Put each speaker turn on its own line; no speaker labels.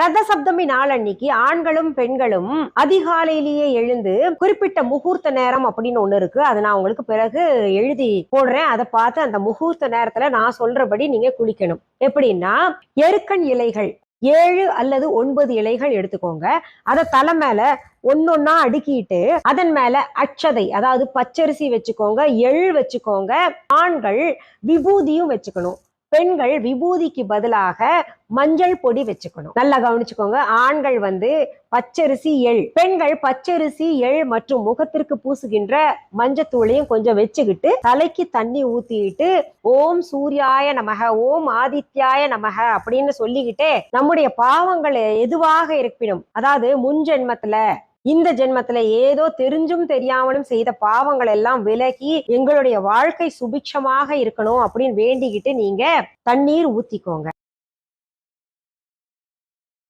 ரத சப்தமி நாள் அன்னைக்கு ஆண்களும் பெண்களும் அதிகாலையிலேயே எழுந்து குறிப்பிட்ட முகூர்த்த நேரம் அப்படின்னு ஒண்ணு இருக்கு. அதை நான் உங்களுக்கு பிறகு எழுதி போடுறேன். அதை பார்த்து அந்த முகூர்த்த நேரத்துல நான் சொல்றபடி நீங்க குளிக்கணும். எப்படின்னா எருக்கன் இலைகள் ஏழு அல்லது ஒன்பது இலைகள் எடுத்துக்கோங்க. அதை தலை மேல ஒன்னொன்னா அடுக்கிட்டு அதன் மேல அச்சதை அதாவது பச்சரிசி வச்சுக்கோங்க எள் வச்சுக்கோங்க ஆண்கள் விபூதியும் வச்சுக்கணும். பெண்கள் விபூதிக்கு பதிலாக மஞ்சள் பொடி வச்சுக்கணும். நல்லா கவனிச்சுக்கோங்க. ஆண்கள் வந்து பச்சரிசி எள். பெண்கள் பச்சரிசி எள் மற்றும் முகத்திற்கு பூசுகின்ற மஞ்சத்தூளையும் கொஞ்சம் வச்சுக்கிட்டு தலைக்கு தண்ணி ஊத்திட்டு ஓம் சூர்யாய நமக ஓம் ஆதித்யாய நமக அப்படின்னு சொல்லிக்கிட்டே நம்முடைய பாவங்கள் எதுவாக இருப்பினும் அதாவது முன் ஜென்மத்துல இந்த ஜென்மத்துல ஏதோ தெரிஞ்சும் தெரியாமலும் செய்த பாவங்கள் எல்லாம் விலகி எங்களுடைய வாழ்க்கை சுபிக்ஷமாக இருக்கணும் அப்படின்னு வேண்டிக்கிட்டு நீங்க தண்ணீர் ஊத்திக்கோங்க.